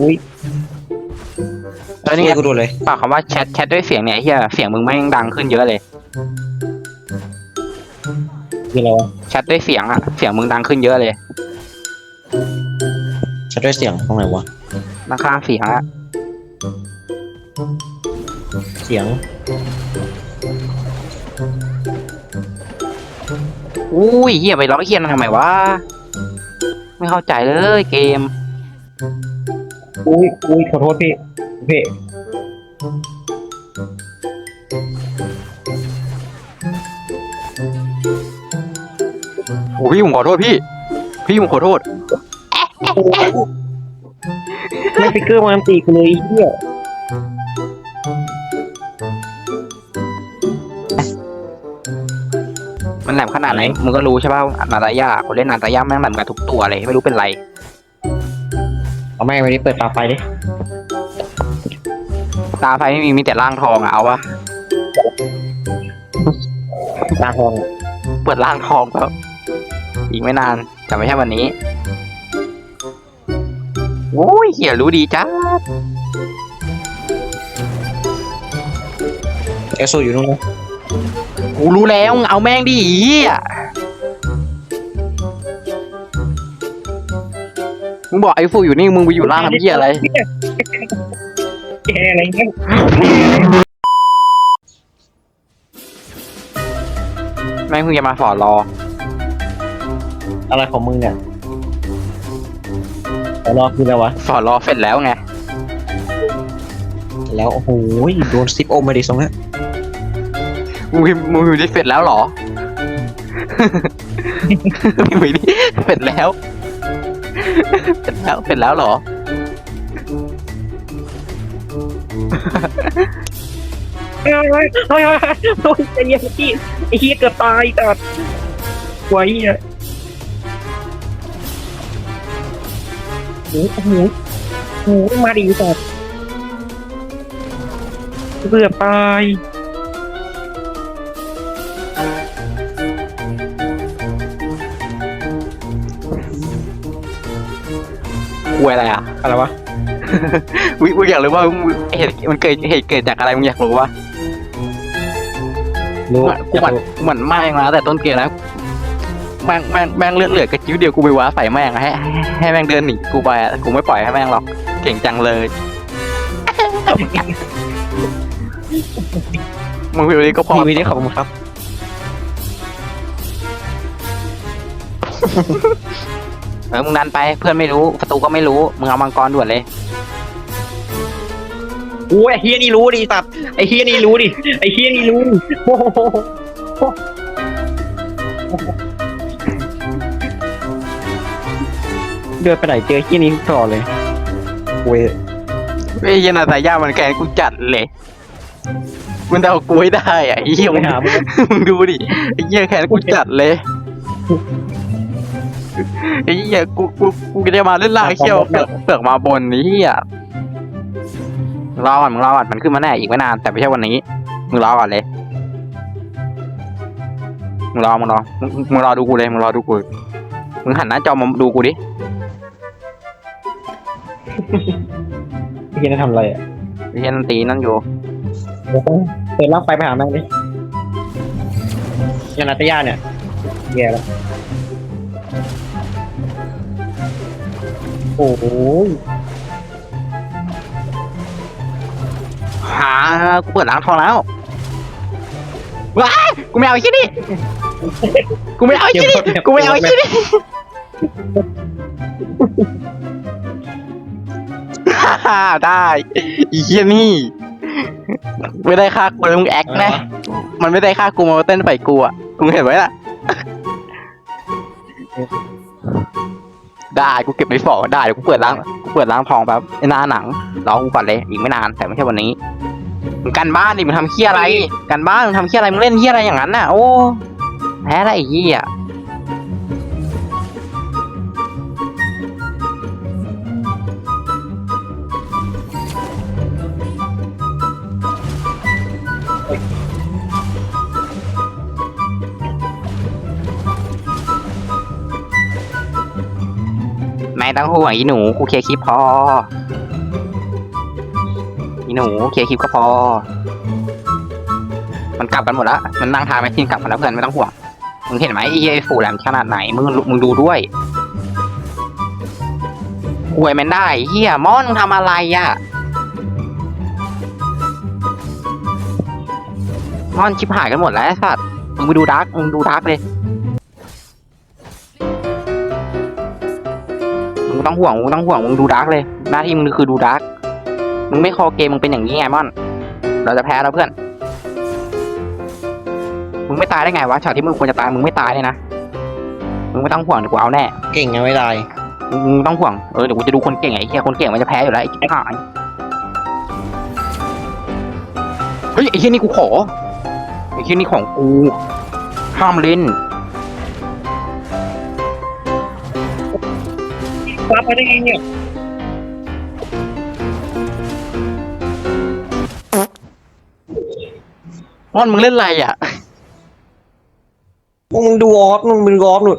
อุ้ยแล้วนี่นี่กูดูเลยปากคำว่าแชทแชทด้วยเสียงเนี่ยเฮียเสียงมึงแม่งดังขึ้นเยอะเลยคืออะไรวะแชทด้วยเสียงอะเสียงมึงดังขึ้นเยอะเลยชัดด้วยเสียงตรงไหนวะด้านข้างเสียงอะเสียงอุ้ยเฮียไปล้อเฮียนทำไมวะไม่เข้าใจเลยเกม อุ้ยอุ้ยขอโทษพี่พี่โอ้พี่ผมขอโทษพี่ พี่ผมขอโทษ ไม่ฟิกเกอร์มันตีกูเลยไอ้เหี้ยมันแหลมขนาดไหน มึงก็รู้ใช่ป่ะนาตายาคนเล่นนาตายาแม่งแหลมกันทุกตัวเลย ไม่รู้เป็นไร เอาไม่วันนี้เปิดตาไฟดิตาไฟไม่มีมีแต่ร่างทองอะเอาวะตาทองเปิดร่างทองแล้วอีกไม่นานแต่ไม่ใช่วันนี้โอ้ยเฮียรู้ดีจ้าแอสโซอยู่นู่นนะกูรู้แล้วมึงเอาแม่งดิไอ้เฮีย มึงบอกไอ้ฟูอยู่นี่มึงไปอยู่ล่างทำเฮียอะไร แกอะไรเงี้ยแม่งเพิ่งจะมาฝอรอ อะไรของมึงเนี่ยแต่รอคืออะไรวะฝอรอเสร็จแล้วไง แล้วโอ้โหโดนซิปโอมาดิสองนั้นมึงพิมพ์มึงพิมพ์ได้เสร็จแล้วเหรอ พิมพ์ดิเสร็จแล้ว เสร็จแล้วเสร็จแล้วเหรอ เฮ้ยเฮ้ยเฮ้ยเฮ้ยโดนไอ้เหี้ยพี่ไอ้เหี้ยเกือบตายตัดไว้อะโอ้โหโอ้โหมาดิตัดเกือบตาย คุยอะไรอะ อะไรวะ วิมึงอยากรู้ว่าเหตุมันเกิดเหตุเกิดจากอะไรมึงอยากรู้ว่ารู้กูเหมือนกูเหมือนแม่งนะแต่ต้นเกมนะแม่งแม่งแม่งเลือดเหลือกระจิ้วเดียวกูไปว้าใส่แม่งให้ให้แม่งเดินหนีกูไปอะกูไม่ปล่อยให้แม่งหรอกเก่งจังเลยมึงพิมพ์นี้ก็พอทีวีนี้ขอบคุณครับ เออมึงดันไปเพื่อนไม่รู้ศัตรูก็ไม่รู้มึงเอามังกรด่วนเลยโอ้ยไอ้เฮียนี่รู้ดิสัตว์ไอ้เฮียนี่รู้ดิไอ้เฮียนี่รู้ดิโอ้โหเดินไปไหนเจอเฮียนี้ต่อเลยโว้ยไอ้เหี้ยนาตายามันแกนกูจัดเลยมันเอากูให้ได้อะไอ้เหี้ยไปมึงหามึงมึงดูดิไอ้เหี้ยแขนกูจัดเลย ไอ้เหี้ยกูกูกูจะมาเล่นล่างไอ้เหี้ยเปลือกเปลือกมาบนไอ้เหี้ยรอก่อนมึงรอก่อนมันขึ้นมาแน่อีกไม่นานแต่ไม่ใช่วันนี้มึงรอก่อนเลยมึงรอมึงรอมึงมึงรอดูกูเลยมึงรอดูกูมึงหันหน้าจอมาดูกูดิเฮียนั่นทำอะไรอะไอ้เหี้ยนันตีนั่นอยู่เดี๋ยวต้องเปิดรับไฟไปหาแม่งดิยานาตยาเนี่ยแย่แล้ว โอ้โหหากูเปิดร้านทองแล้วว้ายกูไม่เอาไอ้ที่นี่กูไม่เอาไอ้ที่นี่กูไม่เอาไอ้ที่นี่ฮ่าได้อีเหี้ยนี่ ไม่ได้ค่ากูเลยมึงแอคนะ มันไม่ได้ค่ากูมาเต้นไปกูอะมึงเห็นไหมล่ะ ได้กูเก็บไปฝอได้เดี๋ยวกูเปิดร้านกูเปิดร้านทองแป๊บไอ้หน้าหนังรอกูก่อนเลยอีกไม่นานแต่ไม่ใช่วันนี้มึงกันบ้านดิมึงทำเคี้ยอะไรกันบ้านมึงทำเคี้ยอะไรมึงเล่นเคี้ยอะไรอย่างนั้นน่ะโอ้แพ้ได้ไอ้เหี้ย ต้องห่วงอีหนูกูเคลียร์คลิปพออีหนูเคลียร์คลิปก็พอ มันกลับกันหมดล้วมันนั่งทาแมชชีนกลับมาแล้วเพื่อนไม่ต้องห่วงมึงเห็นไหมไอ้เหี้ยไอ้ฟูแหลมขนาดไหนมึงมึงดูด้วยหวยแมนได้เฮียมอนมึงทำอะไรอะมอนชิบหายกันหมดแล้วไอ้สัตว์มึงไปดูดาร์กมึงดูดาร์กเลย งไม่ต้องห่วงมึงไม่ต้องห่วงมึงดูดาร์กเลย หน้าที่มึงคือดูดาร์กมึงไม่คอเกมมึงเป็นอย่างนี้ไงมอน เราจะแพ้แล้วเพื่อน มึงไม่ตายได้ไงวะฉากที่มึงควรจะตายมึงไม่ตายเลยนะ มึงไม่ต้องห่วงเดี๋ยวกูเอาแน่ เก่งไงไม่ได้มึงมึงต้องห่วง เออเดี๋ยวกูจะดูคนเก่งไอ้เหี้ยคนเก่งมันจะแพ้อยู่แล้วไอ้ชิบหายเฮ้ยไอ้เหี้ยนี่กูขอ ไอ้เหี้ยนี่ของกู ห้ามเล่น รับมาได้ไงเนี่ยมอนมึงเล่นอะไรอะ มึงดูออฟมึงมึงดูออฟหนุ